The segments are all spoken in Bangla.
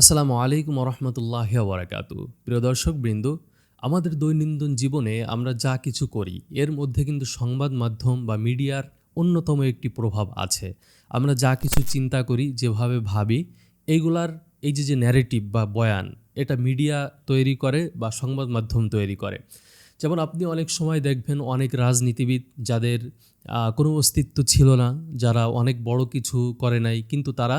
আসসালামু আলাইকুম রহমতুল্লাহ ওবরাকাতু প্রিয় দর্শক বৃন্দ আমাদের দৈনন্দিন জীবনে আমরা যা কিছু করি, এর মধ্যে কিন্তু সংবাদ মাধ্যম বা মিডিয়ার অন্যতম একটি প্রভাব আছে। আমরা যা কিছু চিন্তা করি, যেভাবে ভাবি এইগুলার এই যে যে ন্যারেটিভ বা বয়ান, এটা মিডিয়া তৈরি করে বা সংবাদ মাধ্যম তৈরি করে। যেমন আপনি অনেক সময় দেখবেন অনেক রাজনীতিবিদ যাদের কোনো অস্তিত্ব ছিল না, যারা অনেক বড় কিছু করে নাই, কিন্তু তারা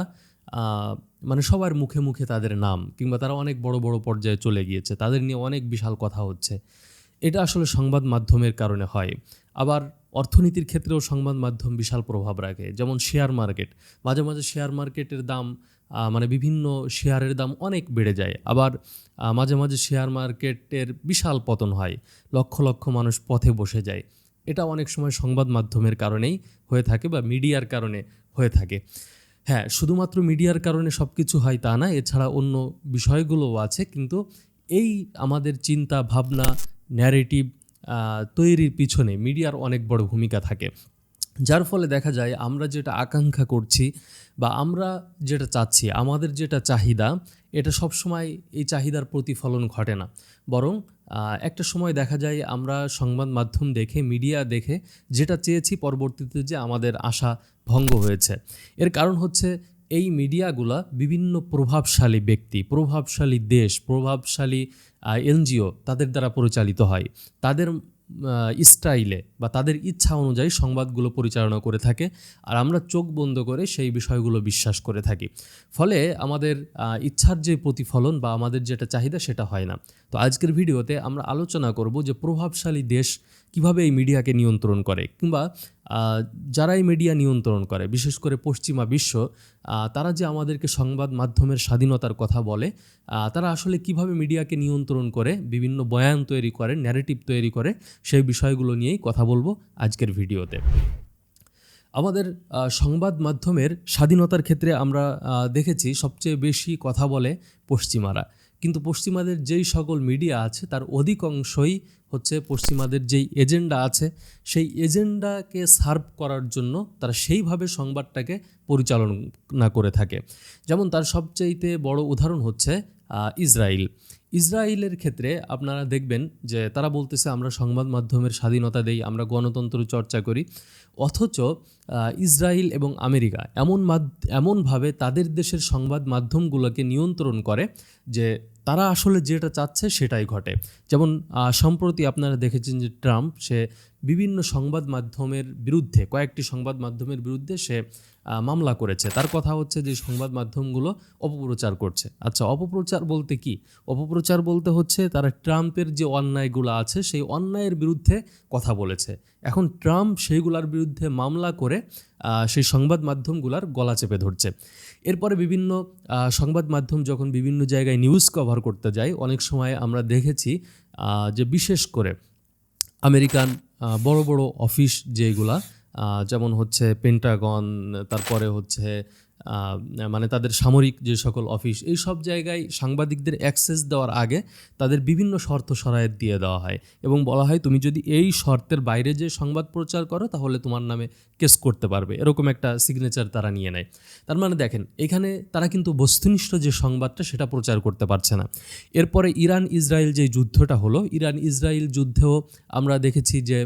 মানে সবার মুখে মুখে তাদের নাম কিংবা তারা অনেক বড় বড় পর্যায়ে চলে গিয়েছে, তাদের নিয়ে অনেক বিশাল কথা হচ্ছে। এটা আসলে সংবাদ মাধ্যমের কারণে হয়। আবার অর্থনীতির ক্ষেত্রেও সংবাদ মাধ্যম বিশাল প্রভাব রাখে। যেমন শেয়ার মার্কেট, মাঝে মাঝে শেয়ার মার্কেটের দাম মানে বিভিন্ন শেয়ারের দাম অনেক বেড়ে যায়। আবার মাঝে মাঝে শেয়ার মার্কেটের বিশাল পতন হয়, লক্ষ লক্ষ মানুষ পথে বসে যায়। এটা অনেক সময় সংবাদ মাধ্যমের কারণেই হয়ে থাকে বা মিডিয়ার কারণে হয়ে থাকে। হ্যাঁ শুধুমাত্র মিডিয়ার কারণে সব কিছু হয় তা না, এছাড়া অন্য বিষয়গুলোও আছে। কিন্তু এই আমাদের চিন্তা, ভাবনা ন্যারেটিভ তৈরির পিছনে মিডিয়ার অনেক বড় ভূমিকা থাকে। যার ফলে দেখা যায় আমরা যেটা আকাঙ্ক্ষা করছি বা আমরা যেটা চাচ্ছি, আমাদের যেটা চাহিদা, এটা সবসময় এই চাহিদার প্রতিফলন ঘটে না। বরং একটা সময় দেখা যায় আমরা সংবাদ মাধ্যম দেখে, মিডিয়া দেখে যেটা চেয়েছি পরবর্তীতে যে আমাদের আশা ভঙ্গ হয়েছে। এর কারণ হচ্ছে এই মিডিয়াগুলা বিভিন্ন প্রভাবশালী ব্যক্তি, প্রভাবশালী দেশ, প্রভাবশালী এনজিও তাদের দ্বারা পরিচালিত হয়। তাদের স্টাইলে বা তাদের ইচ্ছা অনুযায়ী সংবাদগুলো পরিচালনা করে থাকে আর আমরা চোখ বন্ধ করে সেই বিষয়গুলো বিশ্বাস করে থাকি। ফলে আমাদের ইচ্ছার যে প্রতিফলন বা আমাদের যেটা চাহিদা সেটা হয় না। তো আজকের ভিডিওতে আমরা আলোচনা করব যে প্রভাবশালী দেশ কীভাবে এই মিডিয়াকে নিয়ন্ত্রণ করে কিংবা আহ, যারা এই মিডিয়া নিয়ন্ত্রণ করে বিশেষ করে পশ্চিমা বিশ্ব তারা যে আমাদেরকে সংবাদ মাধ্যমের স্বাধীনতার কথা বলে তারা আসলে কীভাবে মিডিয়াকে নিয়ন্ত্রণ করে বিভিন্ন বয়ান তৈরি করে ন্যারেটিভ তৈরি করে সেই বিষয়গুলো নিয়েই কথা বলব আজকের ভিডিওতে। আমাদের সংবাদ মাধ্যমের স্বাধীনতার ক্ষেত্রে আমরা দেখেছি সবচেয়ে বেশি কথা বলে পশ্চিমারা। কিন্তু পশ্চিমাদের যেই সকল মিডিয়া আছে, তার অধিকাংশই হচ্ছে পশ্চিমাদের যেই এজেন্ডা আছে, সেই এজেন্ডাকে সার্ভ করার জন্য তারা সেইভাবে সংবাদটাকে পরিচালনা করে থাকে। যেমন তার সবচাইতে বড় উদাহরণ হচ্ছে ইসরায়েল ইসরায়েলের ক্ষেত্রে আপনারা দেখবেন যে তারা বলতেছে, আমরা সংবাদ মাধ্যমের স্বাধীনতা দেই, আমরা গণতন্ত্র চর্চা করি। অথচ ইসরায়েল এবং আমেরিকা এমন এমনভাবে তাদের দেশের সংবাদ মাধ্যমগুলোকে নিয়ন্ত্রণ করে যে তারা আসলে যেটা চাচ্ছে সেটাই ঘটে। যেমন সম্প্রতি আপনারা দেখেছেন যে ট্রাম্প, সে বিভিন্ন সংবাদ মাধ্যমের বিরুদ্ধে, কয়েকটি সংবাদ মাধ্যমের বিরুদ্ধে সে মামলা করেছে। তার কথা হচ্ছে যে সংবাদ মাধ্যমগুলো অপপ্রচার করছে। আচ্ছা অপপ্রচার বলতে কি? অপপ্রচার বলতে হচ্ছে তারা ট্রাম্পের যে অন্যায়গুলো আছে, সেই অন্যায়ের বিরুদ্ধে কথা বলেছে। এখন ট্রাম্প সেইগুলার বিরুদ্ধে মামলা করে সেই সংবাদ মাধ্যমগুলার গলা চেপে ধরছে। এরপরে বিভিন্ন সংবাদ মাধ্যম যখন বিভিন্ন জায়গায় নিউজ কভার করতে যায়, অনেক সময় আমরা দেখেছি যে বিশেষ করে আমেরিকান বড় বড় অফিস যেগুলা যেমন হচ্ছে পেন্টাগন তারপরে হচ্ছে মানে তাদের সামরিক যে সকল অফিস, এই সব জায়গায় সাংবাদিকদের অ্যাক্সেস দেওয়ার আগে তাদের বিভিন্ন শর্ত সরায়ত দিয়ে দেওয়া হয় এবং বলা হয়, তুমি যদি এই শর্তের বাইরে যে সংবাদ প্রচার করো, তাহলে তোমার নামে কেস করতে পারবে। এরকম একটা সিগনেচার তারা নিয়ে নেয়। তার মানে দেখেন, এখানে তারা কিন্তু বস্তুনিষ্ঠ যে সংবাদটা, সেটা প্রচার করতে পারছে না। এরপরে ইরান ইসরায়েল যে যুদ্ধটা হলো ইরান ইসরায়েল যুদ্ধেও আমরা দেখেছি যে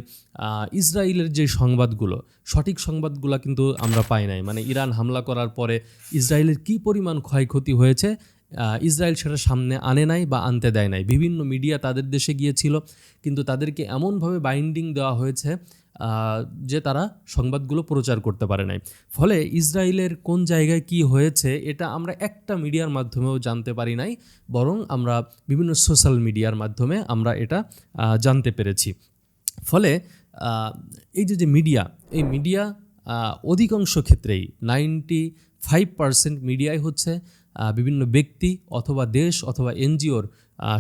ইসরায়েলের যে সংবাদগুলো, সঠিক সংবাদগুলো কিন্তু আমরা পাই নাই। মানে ইরান হামলা করার পরে ইসরায়েলের কি পরিমাণ ক্ষয়ক্ষতি হয়েছে ইসরায়েল সেটা সামনে আনে নাই বা আনতে দেয় নাই। বিভিন্ন মিডিয়া তাদের দেশে গিয়েছিল, কিন্তু তাদেরকে এমনভাবে বাইন্ডিং দেওয়া হয়েছে যে তারা সংবাদগুলো প্রচার করতে পারে নাই। ফলে ইসরায়েলের কোন জায়গায় কি হয়েছে, এটা আমরা একটা মিডিয়ার মাধ্যমেও জানতে পারি নাই, বরং আমরা বিভিন্ন সোশ্যাল মিডিয়ার মাধ্যমে আমরা এটা জানতে পেরেছি। ফলে এই যে যে মিডিয়া, এই মিডিয়া অধিকাংশ ক্ষেত্রেই নাইনটি ফাইভ পার্সেন্ট মিডিয়াই হচ্ছে বিভিন্ন ব্যক্তি অথবা দেশ অথবা এনজিওর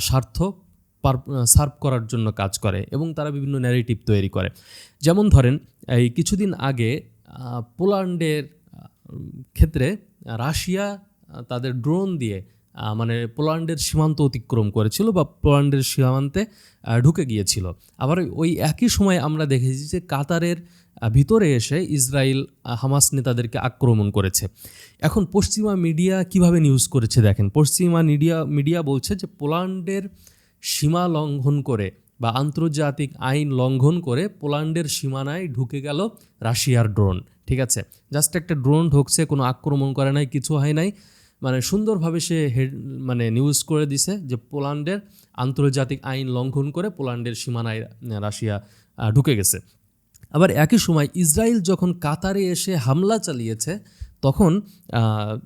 স্বার্থ সার্ভ করার জন্য কাজ করে এবং তারা বিভিন্ন ন্যারেটিভ তৈরি করে। যেমন ধরেন, এই কিছুদিন আগে পোল্যান্ডের ক্ষেত্রে রাশিয়া তাদের ড্রোন দিয়ে মানে পোল্যান্ডের সীমান্ত অতিক্রম করেছিল বা পোল্যান্ডের সীমান্তে ঢুকে গিয়েছিল। আবার ওই একই সময় আমরা দেখেছি যে কাতারের ভিতরে এসে ইসরায়েল হামাস নেতাদেরকে আক্রমণ করেছে। এখন পশ্চিমা মিডিয়া কীভাবে নিউজ করেছে দেখেন। পশ্চিমা মিডিয়া মিডিয়া বলছে যে পোল্যান্ডের সীমা লঙ্ঘন করে বা আন্তর্জাতিক আইন লঙ্ঘন করে পোল্যান্ডের সীমানায় ঢুকে গেল রাশিয়ার ড্রোন ঠিক আছে? জাস্ট একটা ড্রোন ঢুকছে, কোনো আক্রমণ করে নাই, কিছু হয় নাই। মানে সুন্দরভাবে সে হেড মানে নিউজ করে দিছে যে পোল্যান্ডের আন্তর্জাতিক আইন লঙ্ঘন করে পোল্যান্ডের সীমানায় রাশিয়া ঢুকে গেছে। আবার একই সময় ইসরায়েল যখন কাতারে এসে হামলা চালিয়েছে, তখন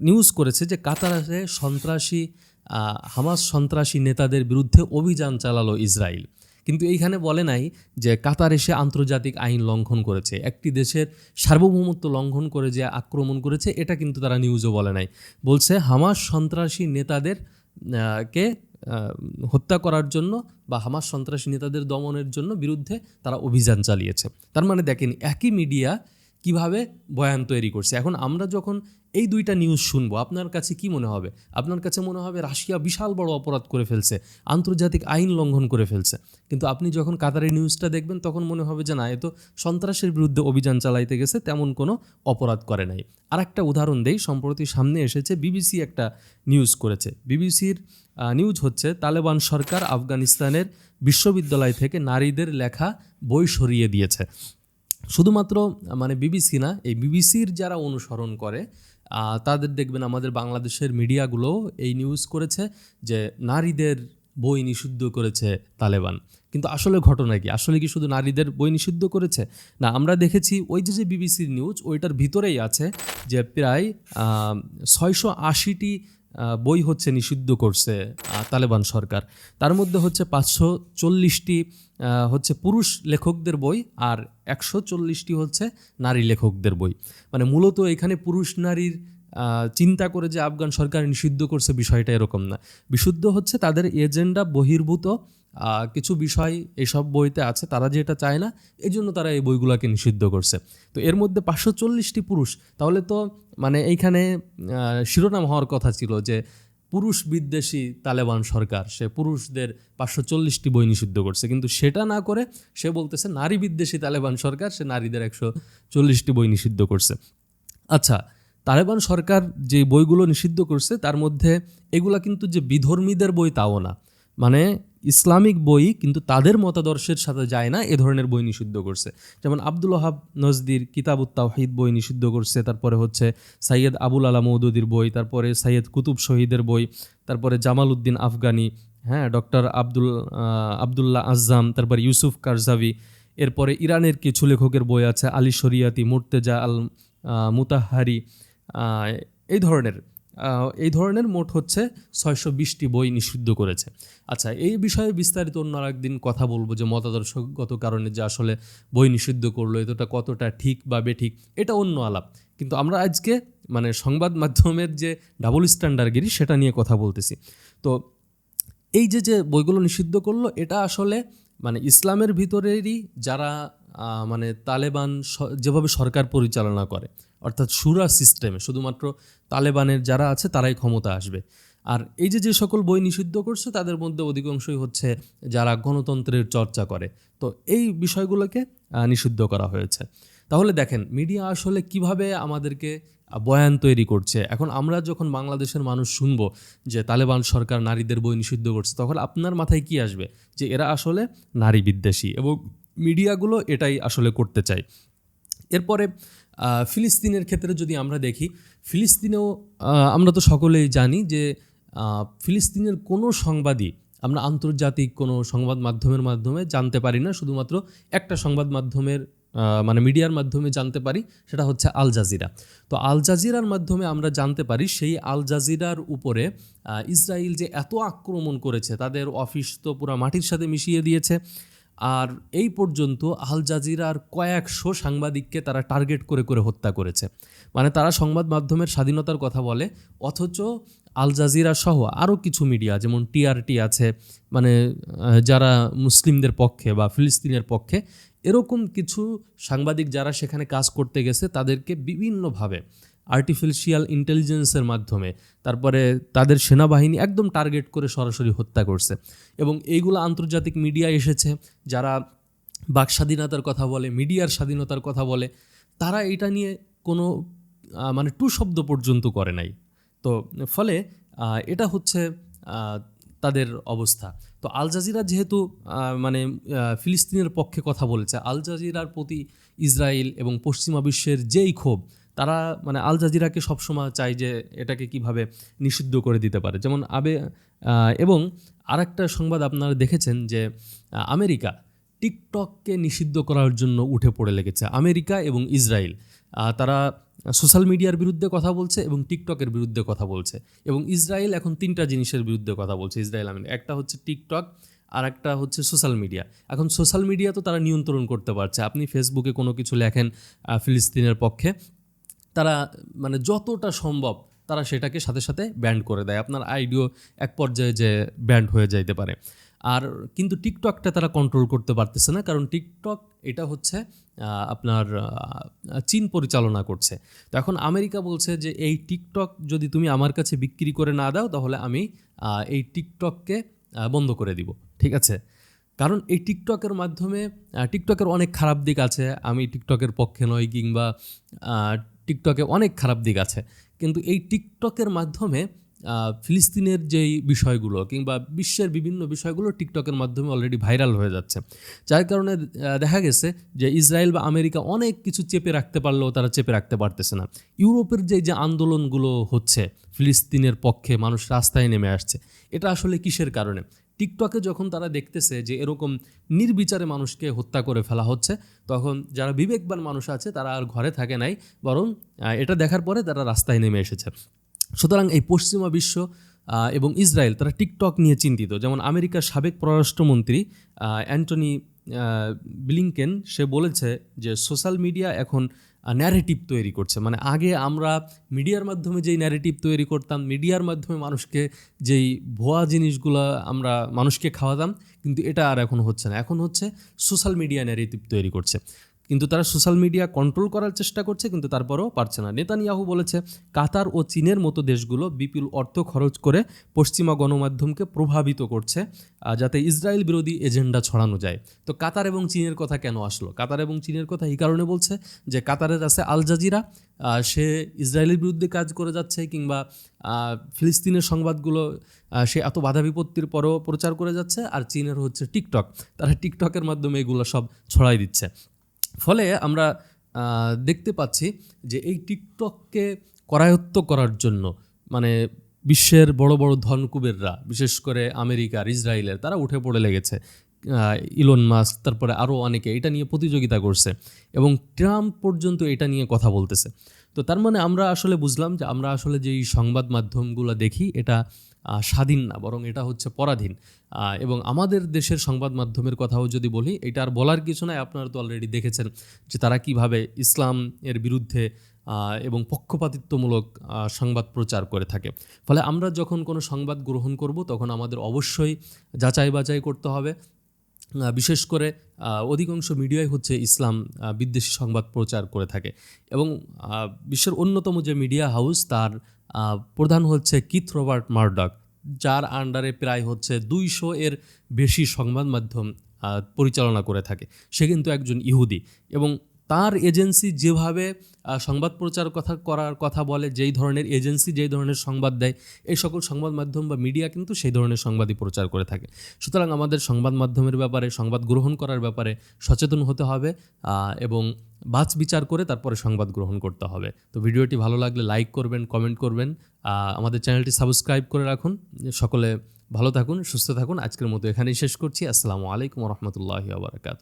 নিউজ করেছে যে কাতারে সন্ত্রাসী হামাস সন্ত্রাসী নেতাদের বিরুদ্ধে অভিযান চালালো ইসরায়েল। কিন্তু এইখানে বলে নাই যে কাতার এসে আন্তর্জাতিক আইন লঙ্ঘন করেছে। একটি দেশের সার্বভৌমত্ব লঙ্ঘন করে যে আক্রমণ করেছে, এটা কিন্তু তারা নিউজও বলে নাই। বলছে, হামাস সন্ত্রাসী নেতাদের কে হত্যা করার জন্য বা হামাস সন্ত্রাসী নেতাদের দমনের জন্য বিরুদ্ধে তারা অভিযান চালিয়েছে। তার মানে দেখেন, একই মিডিয়া কীভাবে বয়ান তৈরি করছে। এখন আমরা যখন এই দুইটা নিউজ শুনব। আপনার কাছে কি মনে হবে? আপনার কাছে মনে হবে রাশিয়া বিশাল বড় অপরাধ করে ফেলছে, আন্তর্জাতিক আইন লঙ্ঘন করে ফেলছে। কিন্তু আপনি যখন কাতারের নিউজটা দেখবেন, তখন মনে হবে যে না, এ তো সন্ত্রাসের বিরুদ্ধে অভিযান চালাইতে গেছে, তেমন কোনো অপরাধ করে নাই। আর একটা উদাহরণ দেই, সম্প্রতি সামনে এসেছে বিবিসি একটা নিউজ করেছে। বিবিসির নিউজ হচ্ছে, তালেবান সরকার আফগানিস্তানের বিশ্ববিদ্যালয় থেকে নারীদের লেখা বই সরিয়ে দিয়েছে। শুধুমাত্র মানে বিবিসি না, এই বিবিসির যারা অনুসরণ করে তাদের দেখবেন আমাদের বাংলাদেশের মিডিয়াগুলো এই নিউজ করেছে যে নারীদের বই নিষিদ্ধ করেছে তালেবান। কিন্তু আসলে ঘটনা কি? আসলে কি শুধু নারীদের বই নিষিদ্ধ করেছে? না, আমরা দেখেছি ওই যে যে বিবিসির নিউজ ওইটার ভিতরেই আছে যে প্রায় ছয়শো আশিটি বই হচ্ছে নিষিদ্ধ করছে তালেবান সরকার। তার মধ্যে হচ্ছে পাঁচশো চল্লিশটি হচ্ছে পুরুষ লেখকদের বই আর একশো চল্লিশটি হচ্ছে নারী লেখকদের বই। মানে মূলত এখানে পুরুষ নারীর চিন্তা করে যে আফগান সরকার নিষিদ্ধ করছে বিষয়টা এরকম না। বিশুদ্ধ হচ্ছে তাদের এজেন্ডা বহির্ভূত কিছু বিষয় এসব বইতে আছে, তারা যেটা চায় না, এই জন্য তারা এই বইগুলোকে নিষিদ্ধ করছে। তো এর মধ্যে পাঁচশো চল্লিশটি পুরুষ, তাহলে তো মানে এইখানে শিরোনাম হওয়ার কথা ছিল যে পুরুষ বিদ্বেষী তালেবান সরকার, সে পুরুষদের পাঁচশো চল্লিশটি বই নিষিদ্ধ করছে। কিন্তু সেটা না করে সে বলতেছে নারী বিদ্বেষী তালেবান সরকার, সে নারীদের একশো চল্লিশটি বই নিষিদ্ধ করছে। আচ্ছা তালেবান সরকার যে বইগুলো নিষিদ্ধ করছে, তার মধ্যে এগুলা কিন্তু যে বিধর্মীদের বই তাও না। মানে ইসলামিক বই কিন্তু তাদের মতাদর্শের সাথে যায় না, এ ধরনের বই নিষিদ্ধ করছে। যেমন আব্দুল ওহাব নজদির কিতাব তাওহিদ বই নিষিদ্ধ করছে, তারপরে হচ্ছে সাইয়দ আবুল আলা মৌদুদির বই, তারপরে সাইয়দ কুতুব শহীদের বই, তারপরে জামাল উদ্দিন আফগানি হ্যাঁ ডক্টর আব্দুল আবদুল্লাহ আজাম তারপরে ইউসুফ কারজাভি এরপরে ইরানের কিছু লেখকের বই আছে, আলী শরিয়াতি, মুর্তেজা আল মুতাহারি এই ধরনের। এই ধরনের মোট হচ্ছে ছয়শো বিশটি বই নিষিদ্ধ করেছে। আচ্ছা এই বিষয়ে বিস্তারিত অন্য একদিন কথা বলব যে মতাদর্শগত কারণে যে আসলে বই নিষিদ্ধ করল, এতটা কতটা ঠিক বা বেঠিক, এটা অন্য আলাপ। কিন্তু আমরা আজকে মানে সংবাদ মাধ্যমের যে ডাবল স্ট্যান্ডার্ডগিরি, সেটা নিয়ে কথা বলতেছি। তো এই যে যে বইগুলো নিষিদ্ধ করল, এটা আসলে মানে ইসলামের ভিতরেরই যারা মানে তালেবান যেভাবে সরকার পরিচালনা করে, অর্থাৎ সুরা সিস্টেমে, শুধুমাত্র তালেবানের যারা আছে তারাই ক্ষমতা আসবে। আর এই যে যে সকল বই নিষিদ্ধ করছে, তাদের মধ্যে অধিকাংশই হচ্ছে যারা গণতন্ত্রের চর্চা করে। তো এই বিষয়গুলোকে নিষিদ্ধ করা হয়েছে। তাহলে দেখেন, মিডিয়া আসলে কীভাবে আমাদেরকে বয়ান তৈরি করছে? এখন আমরা যখন বাংলাদেশের মানুষ শুনব যে তালেবান সরকার নারীদের বই নিষিদ্ধ করছে, তখন আপনার মাথায় কি আসবে? যে এরা আসলে নারী বিদ্বেষী এবং মিডিয়াগুলো এটাই আসলে করতে চায়। এরপরে ফিলিস্তিনের ক্ষেত্রে যদি আমরা দেখি, ফিলিস্তিনেও আমরা তো সকলেই জানি যে ফিলিস্তিনের কোনো সংবাদই আমরা আন্তর্জাতিক কোনো সংবাদ মাধ্যমের মাধ্যমে জানতে পারি না। শুধুমাত্র একটা সংবাদ মাধ্যমের মানে মিডিয়ার মাধ্যমে জানতে পারি, সেটা হচ্ছে আল জাজিরা। তো আল জাজিরার মাধ্যমে আমরা জানতে পারি, সেই আল জাজিরার উপরে ইসরায়েল যে এত আক্রমণ করেছে, তাদের অফিস তো পুরো মাটির সাথে মিশিয়ে দিয়েছে। আর এই পর্যন্ত আল জাজিরার কয়েকশো সাংবাদিককে তারা টার্গেট করে করে হত্যা করেছে। মানে তারা সংবাদ মাধ্যমের স্বাধীনতার কথা বলে, অথচ আল জাজিরা সহ আরও কিছু মিডিয়া, যেমন টিআরটি আছে মানে যারা মুসলিমদের পক্ষে বা ফিলিস্তিনের পক্ষে, এরকম কিছু সাংবাদিক যারা সেখানে কাজ করতে গেছে, তাদেরকে বিভিন্নভাবে আর্টিফিশিয়াল ইন্টেলিজেন্সের মাধ্যমে, তারপরে তাদের সেনাবাহিনী একদম টার্গেট করে সরাসরি হত্যা করছে। এবং এইগুলো আন্তর্জাতিক মিডিয়া এসেছে, যারা বাক স্বাধীনতার কথা বলে, মিডিয়ার স্বাধীনতার কথা বলে, তারা এটা নিয়ে কোনো মানে টু শব্দ পর্যন্ত করে নাই। তো ফলে এটা হচ্ছে তাদের অবস্থা। তো আল জাজিরা যেহেতু মানে ফিলিস্তিনের পক্ষে কথা বলেছে, আল জাজিরার প্রতি ইসরায়েল এবং পশ্চিমা বিশ্বের যেই ক্ষোভ তারা মানে আল জাজিরাকে সবসময় চায় যে এটাকে কীভাবে নিষিদ্ধ করে দিতে পারে। যেমন আবে এবং আর একটা সংবাদ আপনারা দেখেছেন যে আমেরিকা টিকটককে নিষিদ্ধ করার জন্য উঠে পড়ে লেগেছে। আমেরিকা এবং ইসরায়েল তারা সোশ্যাল মিডিয়ার বিরুদ্ধে কথা বলছে এবং টিকটকের বিরুদ্ধে কথা বলছে। এবং ইসরায়েল এখন তিনটা জিনিসের বিরুদ্ধে কথা বলছে, ইসরায়েল, আমেরিকা। একটা হচ্ছে টিকটক আর একটা হচ্ছে সোশ্যাল মিডিয়া। এখন সোশ্যাল মিডিয়া তো তারা নিয়ন্ত্রণ করতে পারছে। আপনি ফেসবুকে কোনো কিছু লেখেন ফিলিস্তিনের পক্ষে তারা মানে যতটা সম্ভব তারা সেটাকে সাথে সাথে ব্যান্ড করে দেয়। আপনার আইডিও এক পর্যায়ে যে ব্যান্ড হয়ে যাইতে পারে। আর কিন্তু টিকটকটা তারা কন্ট্রোল করতে পারতেছে না, কারণ টিকটক এটা হচ্ছে আপনার চীন পরিচালনা করছে। তো এখন আমেরিকা বলছে যে, এই টিকটক যদি তুমি আমার কাছে বিক্রি করে না দাও, তাহলে আমি এই টিকটককে বন্ধ করে দিব। ঠিক আছে? কারণ এই টিকটকের মাধ্যমে টিকটকের অনেক খারাপ দিক আছে। আমি টিকটকের পক্ষে নই কিংবা টিকটকে অনেক খারাপ দিক আছে। কিন্তু এই টিকটকের মাধ্যমে ফিলিস্তিনের যেই বিষয়গুলো কিংবা বিশ্বের বিভিন্ন বিষয়গুলো টিকটকের মাধ্যমে অলরেডি ভাইরাল হয়ে যাচ্ছে। যার কারণে দেখা গেছে যে ইসরায়েল বা আমেরিকা অনেক কিছু চেপে রাখতে পারলেও তারা চেপে রাখতে পারতেছে না। ইউরোপের যে যে আন্দোলনগুলো হচ্ছে, ফিলিস্তিনের পক্ষে মানুষ রাস্তায় নেমে আসছে, এটা আসলে কিসের কারণে? টিকটকে যখন তারা দেখতেছে যে এরকম নির্বিচারে মানুষকে হত্যা করে ফেলা হচ্ছে, তখন যারা বিবেকবান মানুষ আছে তারা আর ঘরে থাকে নাই, বরং এটা দেখার পরে তারা রাস্তায় নেমে এসেছে। সুতরাং এই পশ্চিমা বিশ্ব এবং ইসরায়েল তারা টিকটক নিয়ে চিন্তিত। যেমন আমেরিকার সাবেক পররাষ্ট্রমন্ত্রী অ্যান্টনি ব্লিংকেন, সে বলেছে যে সোশ্যাল মিডিয়া এখন ন্যারেটিভ তৈরি করছে। মানে আগে আমরা মিডিয়ার মাধ্যমে যেই ন্যারেটিভ তৈরি করতাম, মিডিয়ার মাধ্যমে মানুষকে যেই ভুয়া জিনিসগুলো আমরা মানুষকে খাওয়াতাম, কিন্তু এটা আর এখন হচ্ছে না। এখন হচ্ছে সোশ্যাল মিডিয়া ন্যারেটিভ তৈরি করছে। কিন্তু তারা সোশ্যাল মিডিয়া কন্ট্রোল করার চেষ্টা করছে, কিন্তু তারপরেও পারছে না। নেতানিয়াহু বলেছে, কাতার ও চীনের মতো দেশগুলো বিপুল অর্থ খরচ করে পশ্চিমা গণমাধ্যমকে প্রভাবিত করছে যাতে ইসরায়েল বিরোধী এজেন্ডা ছড়ানো যায়। তো কাতার এবং চীনের কথা কেন আসলো? কাতার এবং চীনের কথা এই কারণে বলছে যে, কাতারের আছে আল জাজিরা সে ইসরায়েলের বিরুদ্ধে কাজ করে যাচ্ছে কিংবা ফিলিস্তিনের সংবাদগুলো সে এত বাধা বিপত্তির পরেও প্রচার করে যাচ্ছে, আর চীনের হচ্ছে টিকটক। তারা টিকটকের মাধ্যমে এগুলো সব ছড়াই দিচ্ছে। ফলে আমরা দেখতে পাচ্ছি যে এই টিকটককে করায়ত্ত করার জন্য মানে বিশ্বের বড় বড় ধনকুবেররা, বিশেষ করে আমেরিকার, ইসরায়েলের, তারা উঠে পড়ে লেগেছে। ইলন মাস্ক, তারপরে আরও অনেকে, এটা নিয়ে প্রতিযোগিতা করছে এবং ট্রাম্প পর্যন্ত এটা নিয়ে কথা বলতেছে। তো তার মানে আমরা আসলে বুঝলাম যে আমরা আসলে যেই সংবাদ মাধ্যমগুলো দেখি, এটা স্বাধীন না, বরং এটা হচ্ছে পরাধীন। এবং আমাদের দেশের সংবাদ মাধ্যমের কথাও যদি বলি, এটা আর বলার কিছু নাই, আপনারা তো অলরেডি দেখেছেন যে তারা কীভাবে ইসলাম এর বিরুদ্ধে এবং পক্ষপাতিত্বমূলক সংবাদ প্রচার করে থাকে। ফলে আমরা যখন কোনো সংবাদ গ্রহণ করব, তখন আমাদের অবশ্যই যাচাই বাছাই করতে হবে। বিশেষ করে অধিকাংশ মিডিয়াই হচ্ছে ইসলাম বিদ্বেষী সংবাদ প্রচার করে থাকে। এবং বিশ্বের অন্যতম যে মিডিয়া হাউস, তার প্রধান হচ্ছে কিথ রবার্ট মার্ডক, যার আন্ডারে প্রায় হচ্ছে দুইশো এর বেশি সংবাদ মাধ্যম পরিচালনা করে থাকে। সে কিন্তু একজন ইহুদি এবং তার এজেন্সি যেভাবে সংবাদ প্রচার কথা করার কথা বলে, যেই ধরনের এজেন্সি যেই ধরনের সংবাদ দেয়, এই সকল সংবাদ মাধ্যম বা মিডিয়া কিন্তু সেই ধরনের সংবাদই প্রচার করে থাকে। সুতরাং আমাদের সংবাদ মাধ্যমের ব্যাপারে, সংবাদ গ্রহণ করার ব্যাপারে সচেতন হতে হবে এবং বাছ বিচার করে তারপরে সংবাদ গ্রহণ করতে হবে। তো ভিডিওটি ভালো লাগলে লাইক করবেন, কমেন্ট করবেন আমাদের চ্যানেলটি সাবস্ক্রাইব করে রাখুন। সকলে ভালো থাকুন, সুস্থ থাকুন। আজকের মতো এখানেই শেষ করছি। আসসালামু আলাইকুম রহমতুল্লাহি আবরকাত